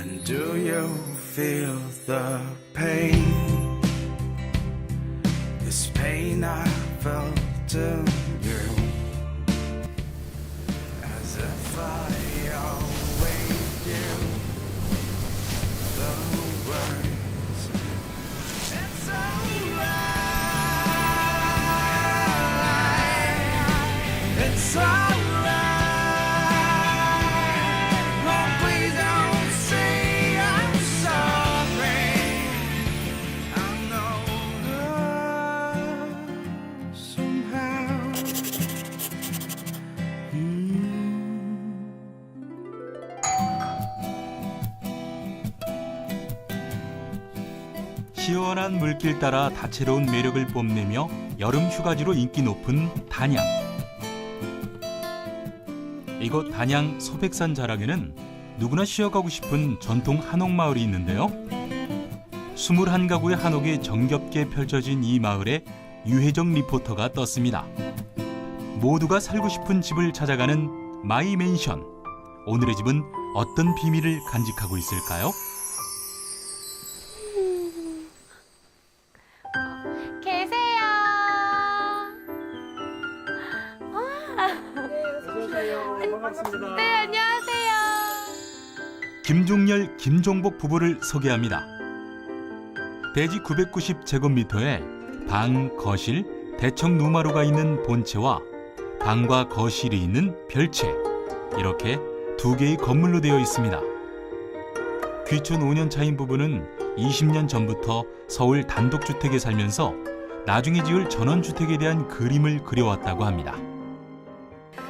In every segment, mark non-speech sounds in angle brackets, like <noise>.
And do you feel the pain? This pain I felt in you. As if I 시원한 물길 따라 다채로운 매력을 뽐내며 여름 휴가지로 인기 높은 단양. 이곳 단양 소백산 자락에는 누구나 쉬어가고 싶은 전통 한옥 마을이 있는데요. 21가구의 한옥이 정겹게 펼쳐진 이 마을에 유혜정 리포터가 떴습니다. 모두가 살고 싶은 집을 찾아가는 마이 맨션. 오늘의 집은 어떤 비밀을 간직하고 있을까요? 김종열, 김종복 부부를 소개합니다. 대지 990제곱미터에 방, 거실, 대청 누마루가 있는 본체와 방과 거실이 있는 별채 이렇게 두 개의 건물로 되어 있습니다. 귀촌 5년 차인 부부는 20년 전부터 서울 단독주택에 살면서 나중에 지을 전원주택에 대한 그림을 그려왔다고 합니다.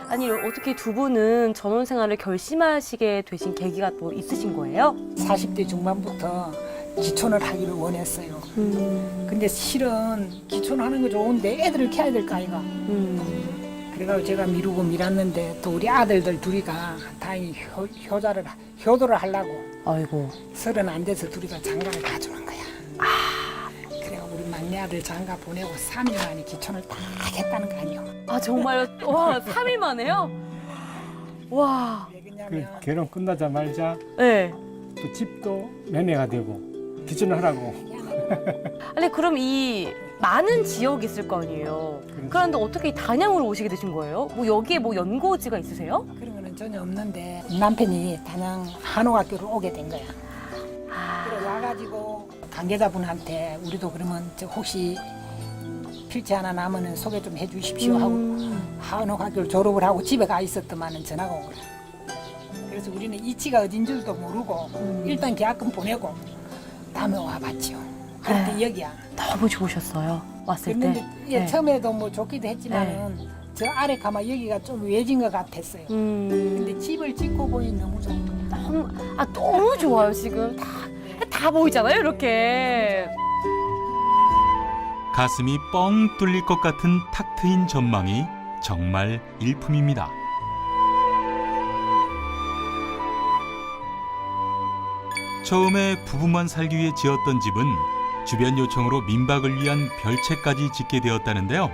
아니, 어떻게 두 분은 전원 생활을 결심하시게 되신 계기가 또 있으신 거예요? 40대 중반부터 기촌을 하기를 원했어요. 음, 근데 실은 기촌하는 거 좋은데 애들을 키워야 될 거 아이가. 음. 그래가지고 제가 미루고 미뤘는데 또 우리 아들들 둘이가 다행히 효, 효자를 효도를 하려고 아이고. 서른 안 돼서 둘이가 장가를 우리 막내 아들 장가 보내고 3일 만에 기촌을 딱 했다는 거 아니요. 아, 정말요? 와, 3일 만에요? 와, 왜 그 그러냐면 결혼 끝나자마자 네. 또 집도 매매가 되고 기준을 하라고 아니, 그럼 이 많은 지역이 있을 거 아니에요? 그렇지. 그런데 어떻게 이 단양으로 오시게 되신 거예요? 뭐 여기에 뭐 연고지가 있으세요? 그런 거는 전혀 없는데 남편이 단양 한옥학교를 오게 된 거야. 그래 와가지고 관계자분한테 우리도 그러면 저 혹시 필지 하나 남으면 소개 좀 해주십시오 하고 음. 한옥학교를 졸업을 하고 집에 가 있었더만은 전화가 온 거야. 그래서 우리는 이치가 어딘 줄도 모르고 일단 계약금 보내고 다음에 와봤죠. 그런데 여기야. 너무 좋으셨어요. 왔을 때. 그런데 예, 네. 처음에도 뭐 좋기도 했지만은 저 아래 가면 여기가 좀 외진 것 같았어요. 음. 근데 집을 짓고 보니 너무 좋다. 너무, 아, 너무 좋아요, 지금. 다, 다 보이잖아요, 이렇게. 가슴이 뻥 뚫릴 것 같은 탁 트인 전망이 정말 일품입니다. 처음에 부부만 살기 위해 지었던 집은 주변 요청으로 민박을 위한 별채까지 짓게 되었다는데요.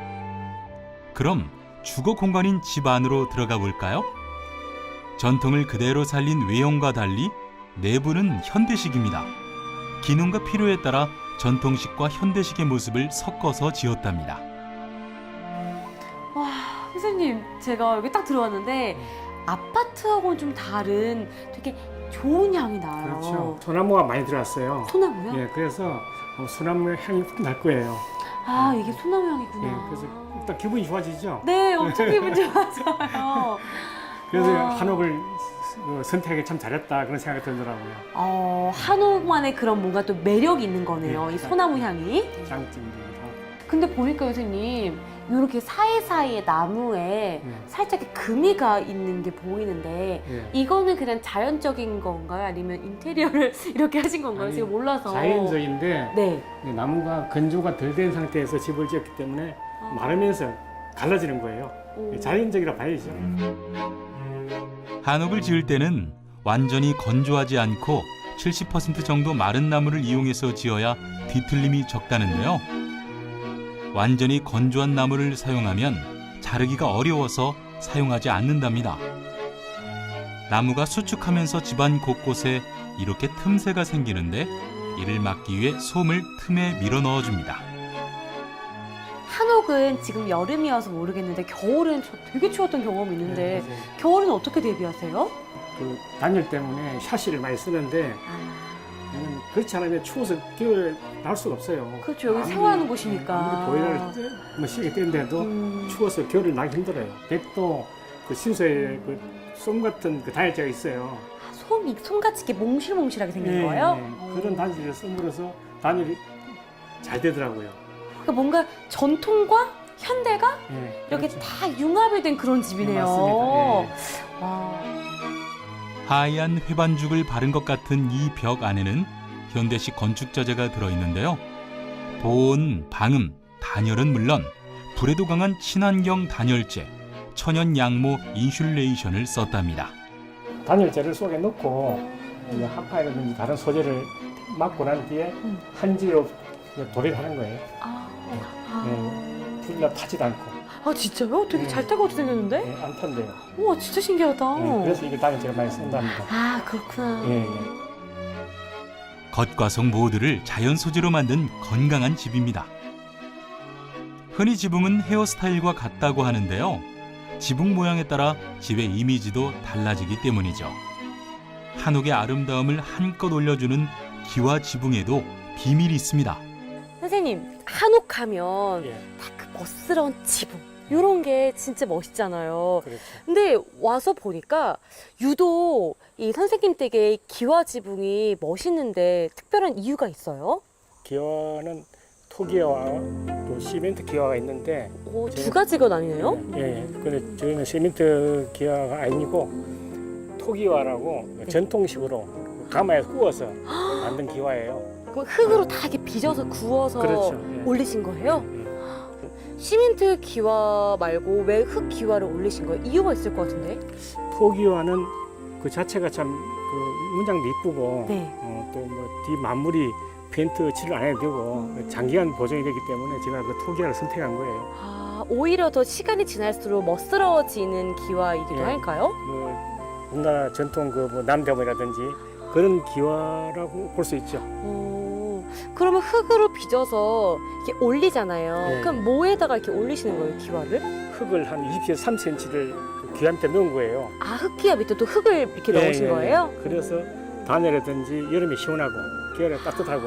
그럼 주거 공간인 집 안으로 들어가 볼까요? 전통을 그대로 살린 외형과 달리 내부는 현대식입니다. 기능과 필요에 따라 전통식과 현대식의 모습을 섞어서 지었답니다. 와, 선생님, 제가 여기 딱 들어왔는데 아파트하고는 좀 다른 되게 좋은 향이 나요. 그렇죠 소나무가 많이 들어왔어요 소나무요? 예 그래서 어, 소나무 향이 확 날 거예요 아, 이게 소나무 향이구나. 예 그래서 일단 기분이 좋아지죠 네, 엄청 <laughs> 기분 좋아져요. 그래서 와. 한옥을 어, 선택하기 참 잘했다 그런 생각이 들더라고요 어, 한옥만의 그런 뭔가 또 매력이 있는 거네요. 네, 이 소나무 향이. 장점들이 근데 보니까 선생님, 이렇게 사이사이에 나무에 네. 살짝 이렇게 금이가 있는 게 보이는데 예. 이거는 그냥 자연적인 건가요? 아니면 인테리어를 <laughs> 이렇게 하신 건가요? 아니, 제가 몰라서. 자연적인데 네. 이 나무가 건조가 덜 된 상태에서 집을 지었기 때문에 마르면서 갈라지는 거예요 오. 자연적이라 봐야죠 한옥을 지을 때는 완전히 건조하지 않고 70% 정도 마른 나무를 이용해서 지어야 뒤틀림이 적다는데요. 완전히 건조한 나무를 사용하면 자르기가 어려워서 사용하지 않는답니다. 나무가 수축하면서 집안 곳곳에 이렇게 틈새가 생기는데 이를 막기 위해 솜을 틈에 밀어 넣어줍니다. 한옥은 지금 여름이어서 모르겠는데 겨울은 저 되게 추웠던 경험이 있는데 네. 겨울은 어떻게 대비하세요? 그 단열 때문에 샤시를 많이 쓰는데 아, 왜냐면 그렇지 않으면 추워서 겨울에 나올 수가 없어요. 그렇죠. 여기 아무리- 생활하는 곳이니까. 아무리 보일러를 뭐 시계 떼는데도 음. 추워서 겨울에 나기 힘들어요. 백도 그 신소에 그솜 같은 그 단열재가 있어요. 아, 솜이 솜같이 이렇게 몽실몽실하게 생긴 네, 거예요? 네. 어. 그런 단열재를 씀으로써 단열이 잘 되더라고요. 그러니까 뭔가 전통과 현대가 네, 이렇게 그렇죠. 다 융합이 된 그런 집이네요. 네, 맞습니다. 네. 와. 하얀 회반죽을 바른 것 같은 이 벽 안에는 현대식 건축 자재가 들어있는데요. 보온, 방음, 단열은 물론 불에도 강한 친환경 단열재, 천연 양모 인슐레이션을 썼답니다. 단열재를 속에 넣고 이제 하파이라든지 다른 소재를 막고 난 뒤에 음. 한지로 도배를 하는 거예요. 아, 아. 불나 타지도 않고 아, 진짜요? 되게 네. 잘 타고 생겼는데? 네, 안 탄대요. 우와, 진짜 신기하다. 네, 그래서 이게 단열재를 많이 쓴답니다. 아, 그렇구나. 예, 예. 겉과 속 모두를 자연 소재로 만든 건강한 집입니다. 흔히 지붕은 헤어스타일과 같다고 하는데요. 지붕 모양에 따라 집의 이미지도 달라지기 때문이죠. 한옥의 아름다움을 한껏 올려주는 기와 지붕에도 비밀이 있습니다. 선생님, 한옥하면 예, 딱 그 멋스러운 지붕. 이런 게 진짜 멋있잖아요. 그렇죠. 근데 와서 보니까 유독 이 선생님 댁의 기와 지붕이 멋있는데 특별한 이유가 있어요? 기와는 토기와 또 시멘트 기와가 있는데 오, 두 가지가 나뉘네요? 예, 예. 근데 저희는 시멘트 기와가 아니고 토기와라고 네. 전통식으로 가마에 구워서 만든 기와예요. 그럼 흙으로 다 이렇게 빚어서 구워서 그렇죠. 예. 올리신 거예요? 예. 시멘트 기와 말고 왜 흙 기와를 올리신 거예요? 이유가 있을 것 같은데? 토기와는 그 자체가 참 그 문장도 이쁘고 네. 어, 또뭐 뒤 마무리 페인트 칠을 안 해도 되고 음. 장기간 보존이 되기 때문에 제가 그 토기와를 선택한 거예요. 아, 오히려 더 시간이 지날수록 멋스러워지는 기와이기도 예. 할까요? 뭐 우리나라 전통 그뭐 남대문이라든지 그런 기와라고 볼 수 있죠. 오, 그러면 흙으로 빚어서 이렇게 올리잖아요. 네. 그럼 뭐에다가 이렇게 올리시는 거예요, 기와를? 흙을 한 20에서 3cm를 귀 밑에 넣은 거예요. 아, 흙기와 밑에 또 흙을 이렇게 예, 넣으신 예, 예. 거예요? 그래서 단열이라든지 여름에 시원하고 겨울에 따뜻하고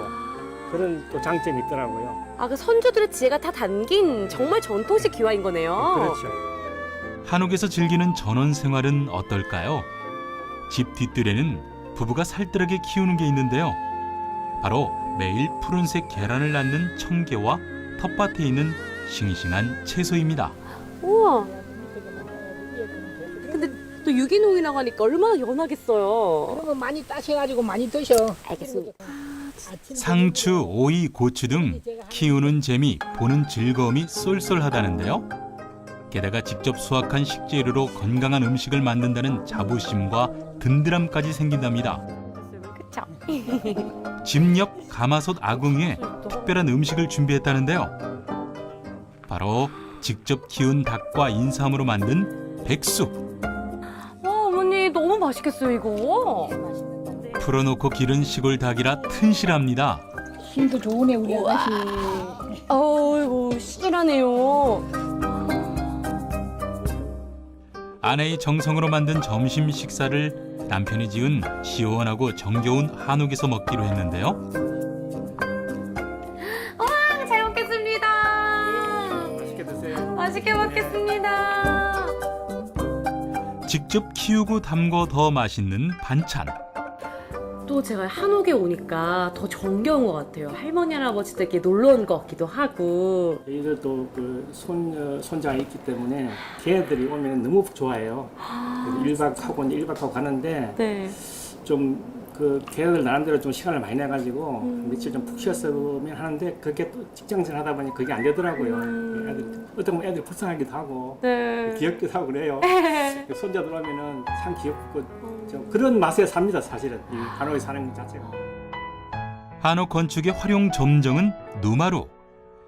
그런 또 장점이 있더라고요. 아, 그 선조들의 지혜가 다 담긴 정말 전통식 기와인 거네요. 그렇죠. 한옥에서 즐기는 전원 생활은 어떨까요? 집 뒷뜰에는 부부가 살뜰하게 키우는 게 있는데요. 바로 매일 푸른색 계란을 낳는 청개와 텃밭에 있는 싱싱한 채소입니다. 우와. 근데 또 유기농이라고 하니까 얼마나 연하겠어요. 그런 거 많이 따셔가지고 많이 드셔. 알겠습니다. 상추, 오이, 고추 등 키우는 재미, 보는 즐거움이 쏠쏠하다는데요. 게다가 직접 수확한 식재료로 건강한 음식을 만든다는 자부심과 든든함까지 생긴답니다. 그쵸? 집옆 가마솥 아궁이에 특별한 음식을 준비했다는데요. 바로 직접 키운 닭과 인삼으로 만든 백숙. 와, 어머니 너무 맛있겠어요, 이거. 풀어놓고 기른 시골 닭이라 튼실합니다. 힘도 좋으네 우리. 아가씨. 어이구, 실하네요. 아내의 정성으로 만든 점심 식사를 남편이 지은 시원하고 정겨운 한옥에서 먹기로 했는데요. 잘 먹겠습니다. 맛있게 드세요. 맛있게 먹겠습니다. 직접 키우고 담궈 더 맛있는 반찬. 또 제가 한옥에 오니까 더 정겨운 것 같아요. 할머니, 할아버지도 이렇게 놀러 온 것 같기도 하고. 저희들도 그 손, 손자가 있기 때문에 걔네들이 오면 너무 좋아해요. 그래서 1박하고 이제 1박하고 가는데 네. 좀 그 걔네들 나름대로 좀 시간을 많이 내가지고 며칠 좀 푹 쉬었으면 하는데 그게 또 직장생활 하다 보니 그게 안 되더라고요. 애들, 어떤 보면 애들 불쌍하기도 하고 네. 귀엽기도 하고 그래요. <laughs> 그 손자들 오면은 참 귀엽고 좀 그런 맛에 삽니다 사실은 이 한옥에 사는 것 자체가. 한옥 건축의 활용 점정은 누마루.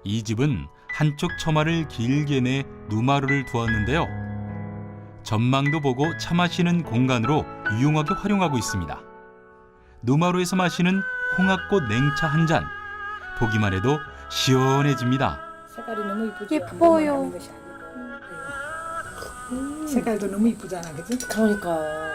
이 집은 한쪽 처마를 길게 내 누마루를 두었는데요. 전망도 보고 차 마시는 공간으로 유용하게 활용하고 있습니다. 노마루에서 마시는 홍합꽃 냉차 한 잔. 보기만 해도 시원해집니다. 색깔이 너무 이쁘죠. 예뻐요. 것이 아니고. 색깔도 너무 이쁘잖아, 그지? 그러니까요.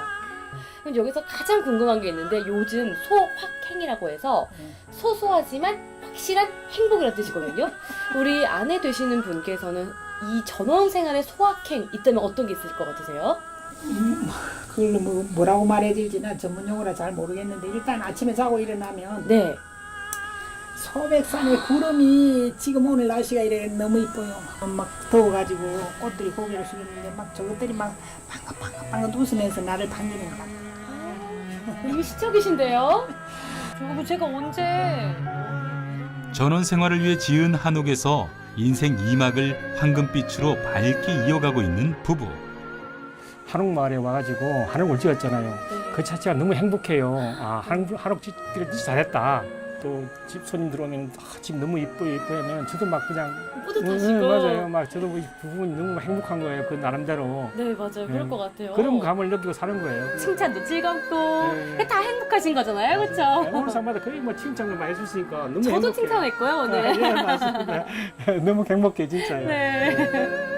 그럼 여기서 가장 궁금한 게 있는데 요즘 소확행이라고 해서 네. 소소하지만 확실한 행복이라는 뜻이거든요. <laughs> 우리 아내 되시는 분께서는 이 전원 생활에 소확행 있다면 어떤 게 있을 것 같으세요? 그걸로 뭐, 뭐라고 말해야 될지 난 전문 용어라 잘 모르겠는데 일단 아침에 자고 일어나면 네. 소백산의 구름이 지금 오늘 날씨가 이래 너무 이뻐요. 막 더워가지고 꽃들이 고개를 숙이는데 막 저것들이 막 방긋방긋방긋 웃으면서 나를 반기는 것 같아요. 너무 시적이신데요? 저거 제가 언제 전원 생활을 위해 지은 한옥에서 인생 2막을 황금빛으로 밝게 이어가고 있는 부부. 한옥마을에 와가지고 한옥을 지었잖아요. 네. 그 자체가 너무 행복해요. 아, 한옥, 한옥 짓기를 잘했다. 또 집 손님 들어오면 아, 집 너무 이뻐 이뻐 하면 저도 막 그냥 뿌듯하시고 응, 응, 맞아요. 막 저도 이 부분이 너무 행복한 거예요. 그 나름대로 네 맞아요 그럴 네. 것 같아요 그런 감을 느끼고 사는 거예요. 칭찬도 즐겁고 네. 다 행복하신 거잖아요 네, 그렇죠? 오늘 상마다 거의 뭐 칭찬을 많이 해주시니까 너무 저도 행복해요. 칭찬했고요 아, 오늘 예, 맞습니다. <laughs> 너무 행복해 진짜요. 네.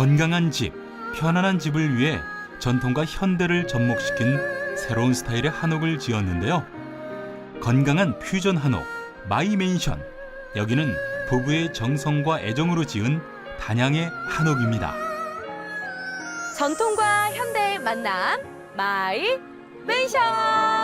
건강한 집, 편안한 집을 위해 전통과 현대를 접목시킨 새로운 스타일의 한옥을 지었는데요. 건강한 퓨전 한옥, 마이맨션. 여기는 부부의 정성과 애정으로 지은 단양의 한옥입니다. 전통과 현대의 만남 마이 맨션